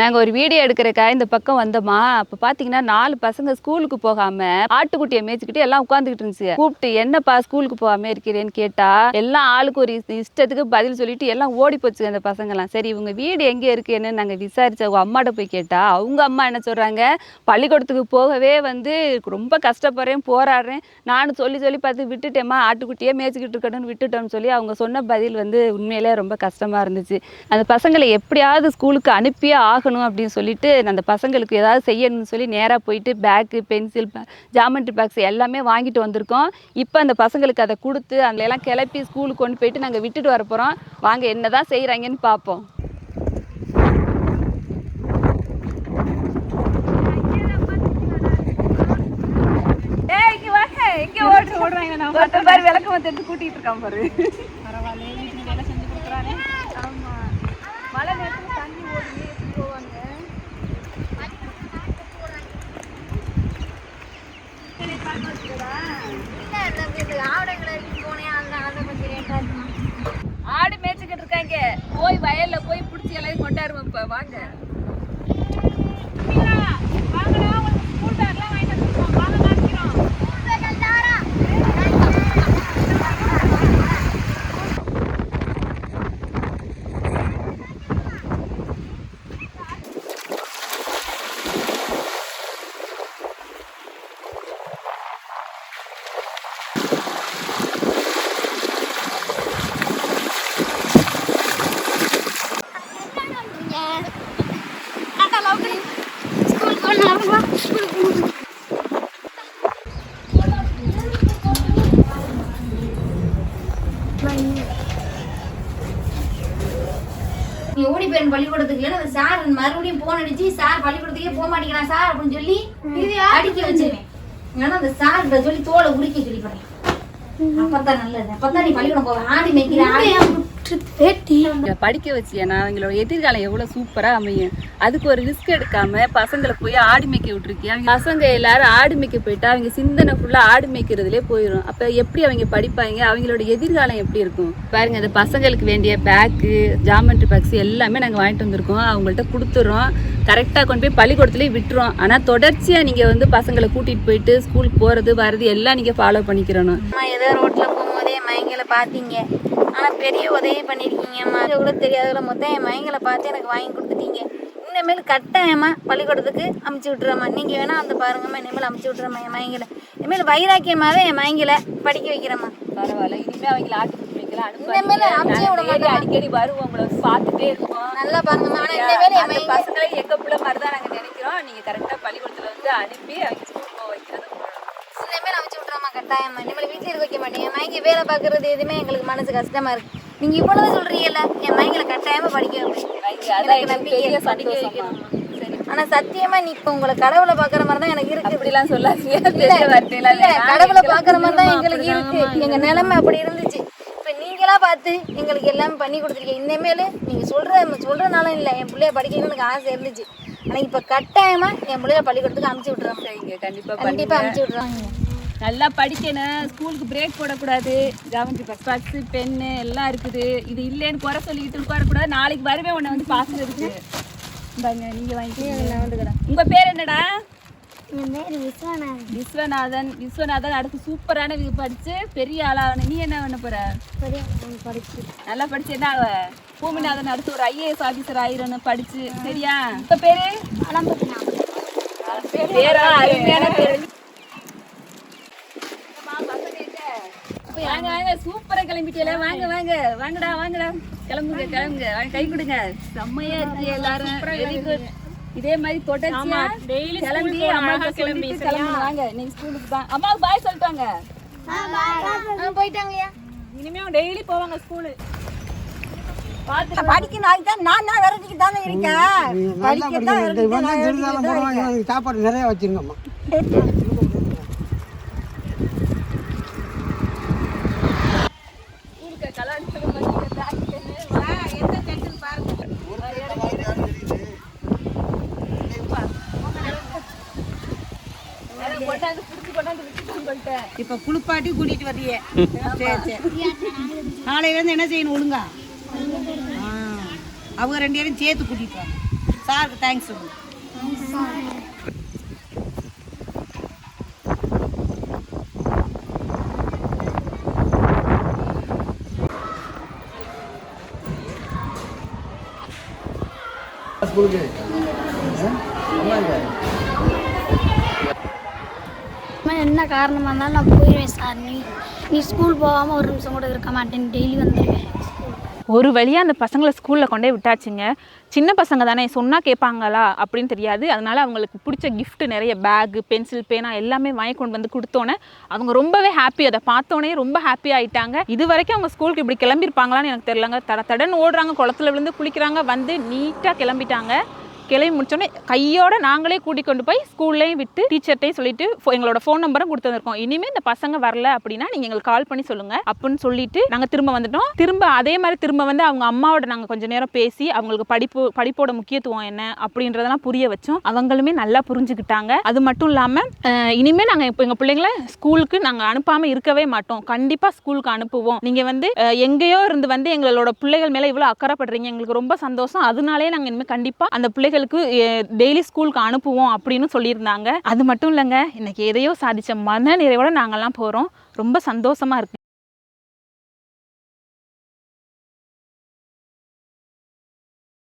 நாங்கள் ஒரு வீடியோ எடுக்கிறக்கா இந்த பக்கம் வந்தோமா? அப்போ பார்த்தீங்கன்னா நாலு பசங்க ஸ்கூலுக்கு போகாமல் ஆட்டுக்குட்டியை மேய்ச்சிக்கிட்டு எல்லாம் உட்காந்துக்கிட்டு இருந்துச்சு. கூப்பிட்டு என்னப்பா ஸ்கூலுக்கு போகாமல் இருக்கிறேன்னு கேட்டா எல்லாம் ஆளுக்கு ஒரு இஷ்டத்துக்கு பதில் சொல்லிட்டு எல்லாம் ஓடி போச்சு அந்த பசங்கலாம் சரி இவங்க வீடு எங்கே இருக்குன்னு நாங்கள் விசாரிச்ச அவங்க அம்மாட்ட போய் கேட்டா அவங்க அம்மா என்ன சொல்கிறாங்க பள்ளிக்கூடத்துக்கு போகவே வந்து ரொம்ப கஷ்டப்படுறேன் போராடுறேன். நானும் சொல்லி சொல்லி பார்த்து விட்டுட்டேம்மா ஆட்டுக்குட்டியே மேய்ச்சிக்கிட்டு இருக்கணும்னு விட்டுட்டோம்னு சொல்லி அவங்க சொன்ன பதில் வந்து உண்மையிலே ரொம்ப கஷ்டமாக இருந்துச்சு. அந்த பசங்களை எப்படியாவது ஸ்கூலுக்கு அனுப்பியே ஆகணும். அப்படின்னு சொல்லிட்டு அந்த பசங்களுக்கு ஏதாவது செய்யணும்னு சொல்லி நேராக போயிட்டு பேக்கு பென்சில் ஜாமெட்ரி பாக்ஸ் எல்லாமே வாங்கிட்டு வந்திருக்கோம். இப்போ அந்த பசங்களுக்கு அதை கொடுத்து அந்த எல்லாம் கிளப்பி ஸ்கூலுக்கு கொண்டு போயிட்டு நாங்கள் விட்டுட்டு வர போகிறோம் வாங்க என்ன தான் செய்கிறாங்கன்னு பார்ப்போம். ஏய் இங்க வாங்க இங்க ஓடுற ஓடுறாங்க நான் ஒருத்தர் பாரு விளக்கு வந்து கூட்டிட்டு இருக்கான் பாரு. பரவாயில்ல வீட்டுக்கு வேலை செஞ்சு கொடுக்குறானே. ஆமா. மழை நேரத்துல தண்ணி ஓடுது எப்படி போவாங்க ஆடு மேய்ச்சிக்கிட்டு இருக்காங்க போய் வயல்ல போய் பிடிச்சி எல்லாரும் கொண்டாடுவோம் இப்ப வாங்க. நீ ஓடி போயிரு பள்ளிக்கூடத்துக்கு இல்ல சார் மறுபடியும் போன் அடிச்சு சார் பள்ளிக்கூடத்துக்கே போக மாட்டேங்கிறான் சார்? அப்படின்னு சொல்லி அடிக்க வச்சிருவேன் ஆனா அந்த சார் கிட்ட சொல்லி தோலை உரிக்க சொல்லி பண்ணேன் அப்பதான் நல்லது. அப்பதான் நீ பள்ளிக்கூடம் போவ. ஆடி மேய்க்கிற ஆடி. படிக்க வச்சியனா அவங்களோட எதிர்காலம் எவ்வளவு சூப்பரா அமையும். அதுக்கு ஒரு ரிஸ்க் எடுக்காம பசங்களை போய் ஆடு மேய்க்க விட்டுருக்கியா? பசங்க எல்லாரும் ஆடு மேய்க்க போயிட்டா அவங்க சிந்தனை ஃபுல்லா ஆடு மேய்க்கிறதுலே போயிடும் அப்ப எப்படி அவங்க படிப்பாங்க? அவங்களோட எதிர்காலம் எப்படி இருக்கும்? பாருங்க இந்த பசங்களுக்கு வேண்டிய பேக்கு ஜாமெட்ரி பாக்ஸ் எல்லாமே நாங்க வாங்கிட்டு வந்திருக்கோம். அவங்கள்ட்ட கொடுத்துறோம். கரெக்டாக கொண்டு போய் பள்ளிக்கூடத்துலேயே விட்டுரும் ஆனால் தொடர்ச்சியாக நீங்கள் வந்து பசங்களை கூட்டிகிட்டு போயிட்டு ஸ்கூலுக்கு போகிறது வர்றது எல்லாம் நீங்கள் ஃபாலோ பண்ணிக்கிறணும். ஏதோ ரோட்ல போகும்போதே என் மயங்களை பார்த்தீங்க. ஆனா பெரிய உதவி பண்ணிருக்கீங்கம்மா. இது கூட தெரியாதுல மொத்தம் என் மயங்களை பார்த்து எனக்கு வாங்கி கொடுத்துட்டீங்க. இனிமேல் கட்டாயமா பள்ளிக்கூடத்துக்கு அமுச்சு விட்டுறம்மா. நீங்க வேணா அந்த பாருங்கம்மா. இனிமேல் அமுச்சு விட்டுறம்மா என் மயங்களை. இனிமேல் வைராக்கியமாவே என் மயங்களை படிக்க வைக்கிறேம்மா. பரவாயில்ல. இனிமேல் அவங்கள வைக்கலாம். இனிமேல் அமுச்சே விட அடிக்கடி வருவோம். உங்களை பார்த்துட்டே இருக்கோம் நல்லா பாருங்கம்மா. ஆனா இனிமேல் என் பசங்களை எங்க பிள்ளை மாதிரி தான் நாங்கள் நினைக்கிறோம் நீங்கள் கரெக்டாக பள்ளிக்கூடத்தில் வந்து அனுப்பி அவங்க ஸ்கூல் போக வைக்கிறது இனிமேல் அமுச்சு விட்டுறம்மா. கட்டாயம்மா இனிமேல் வீட்டில் இருக்க வைக்க மாட்டேன். மயங்க வேலை பார்க்கறது எதுவுமே எங்களுக்கு மனசு கஷ்டமா இருக்கு. நீங்க இவ்வளவு சொல்றீங்கல்ல என் மயங்களை கட்டாயமா படிக்க எனக்கு நம்பிக்கை படிக்க சரி. ஆனா சத்தியமா நீ இப்ப உங்களை கடவுளை பாக்குற மாதிரி தான் எனக்கு இருக்கு. அப்படிலாம் சொல்லாதீங்க. கடவுளை பாக்குற மாதிரி தான் எங்களுக்கு இருக்கு. எங்க நிலைமை அப்படி இருந்துச்சு. இப்ப நீங்களா பார்த்து எங்களுக்கு எல்லாமே பண்ணி கொடுத்துருக்கீங்க. இனிமேல் நீங்க சொல்ற சொல்றனால இல்ல. என் பிள்ளைய படிக்கணும்னு எனக்கு ஆசை இருந்துச்சு. ஆனா இப்ப கட்டாயமா என் பிள்ளைய பள்ளிக்கூடத்துக்கு அமுச்சு விட்டுறோம். கண்டிப்பா கண்டிப்பா அமுச்சு விட்டுறாங்க நல்லா படிக்கணும். ஸ்கூலுக்கு பிரேக் போடக்கூடாது. ஜாமெட்ரி பாக்ஸ் பாக்ஸு பென்னு எல்லாம் இருக்குது. இது இல்லைன்னு குறை சொல்லிக்கிட்டு உட்காரக்கூடாது. நாளைக்கு வருவே உன்னை வந்து பாக்குறதுக்கு இந்தாங்க நீங்க வாங்கிக்கோங்க. உங்க பேர் என்னடா? விஸ்வநாதன். விஸ்வநாதன். அடுத்து சூப்பரான இது படிச்சு பெரிய ஆளாகணும் நீ என்ன பண்ண போற? நல்லா படிச்சு என்ன ஆவ? பூமிநாதன் அடுத்து ஒரு ஐஏஎஸ் ஆபீசர் ஆயிரணும் படிச்சு. சரியா? இப்ப பேரு? பேரா? அருமையான பேரு. வாங்க வாங்க சூப்பரா கிளம்பிட்டீங்களே. வாங்க. வாங்க வாங்கடா வாங்கடா. கிளம்புங்க கிளம்புங்க. வாங்க கை கொடுங்க. செம்மையா இருக்கு எல்லாரும். வெரி குட் இதே மாதிரி தொடர்ச்சியா கிளம்பி அம்மா கிளம்பி கிளம்புங்க வாங்க நீங்க ஸ்கூலுக்கு தான் அம்மாவுக்கு பாய் சொல்லிட்டாங்க. போயிட்டாங்கய்யா. இனிமே டெய்லி போவாங்க ஸ்கூலு படிக்கணும் அதுதான் நான் நான் விரட்டிக்கு தானே இருக்கேன். சாப்பாடு நிறைய வச்சிருங்கம்மா ஸ்கூலுக்கு கலாச்சாரம் கொண்டாந்து புடிச்சு கொண்டாந்து விட்டுட்டு சொல்லிட்டேன் இப்ப குளிப்பாட்டி கூட்டிட்டு வர்றியே. சரி சரி. நாளையில இருந்து என்ன செய்யணும் ஒழுங்கா? ஆ. அவங்க ரெண்டு பேரும் சேர்த்து கூட்டிட்டு வாங்க. சாருக்கு தேங்க்ஸ் சொல்லுங்க அம்மா, என்ன காரணமாக இருந்தாலும் நான் போயிடுவேன் சார். நீ நீ ஸ்கூல் போகாமல் ஒரு நிமிஷம் கூட இருக்க மாட்டேன். டெய்லி வந்துடுவேன் ஒரு வழியாக அந்த பசங்களை ஸ்கூலில் கொண்டே விட்டாச்சுங்க. சின்ன பசங்க தானே சொன்னால் கேட்பாங்களா அப்படின்னு தெரியாது. அதனால் அவங்களுக்கு பிடிச்ச கிஃப்ட் நிறைய பேகு பென்சில் பேனா எல்லாமே வாங்கி கொண்டு வந்து கொடுத்தோன்னே அவங்க ரொம்பவே ஹாப்பி அதை பார்த்தோன்னே ரொம்ப ஹாப்பி ஆகிட்டாங்க இது வரைக்கும் அவங்க ஸ்கூலுக்கு இப்படி கிளம்பியிருப்பாங்களான்னு எனக்கு தெரியலங்க. தட தடன்னு ஓடுறாங்க குளத்துல விழுந்து குளிக்கிறாங்க வந்து நீட்டாக கிளம்பிட்டாங்க. கிளம்பி முடிச்சோடனே கையோட நாங்களே கூட்டி கொண்டு போய் ஸ்கூல்லையும் விட்டு டீச்சர்ட்டையும் சொல்லிட்டு ஃபோ- எங்களோட ஃபோன் நம்பரும் கொடுத்து வந்திருக்கோம். இனிமேல் இந்த பசங்க வரல அப்படின்னா நீங்கள் எங்களுக்கு கால் பண்ணி சொல்லுங்க அப்படின்னு சொல்லிட்டு நாங்கள் திரும்ப வந்துட்டோம். திரும்ப அதே மாதிரி திரும்ப வந்து அவங்க அம்மாவோட நாங்கள் கொஞ்சம் நேரம் பேசி அவங்களுக்கு படிப்பு படிப்போட முக்கியத்துவம் என்ன அப்படின்றதெல்லாம் புரிய வச்சோம். அவங்களுமே நல்லா புரிஞ்சுக்கிட்டாங்க. அது மட்டும் இல்லாமல் இனிமேல் நாங்கள் இப்போ எங்கள் பிள்ளைங்கள ஸ்கூலுக்கு நாங்கள் அனுப்பாமல் இருக்கவே மாட்டோம். கண்டிப்பாக ஸ்கூலுக்கு அனுப்புவோம். நீங்கள் வந்து எங்கேயோ இருந்து வந்து எங்களோட பிள்ளைகள் மேலே இவ்வளோ அக்கறைப்படுறீங்க. எங்களுக்கு ரொம்ப சந்தோஷம். அதனாலே நாங்கள் இனிமேல் கண்டிப்பாக அந்த பிள்ளைகள் பிள்ளைகளுக்கு டெய்லி ஸ்கூலுக்கு அனுப்புவோம் அப்படின்னு சொல்லியிருந்தாங்க. அது மட்டும் இல்லைங்க இன்னைக்கு எதையோ சாதிச்ச மன நிறைவோட நாங்கள்லாம் போகிறோம் ரொம்ப சந்தோஷமா இருக்கு.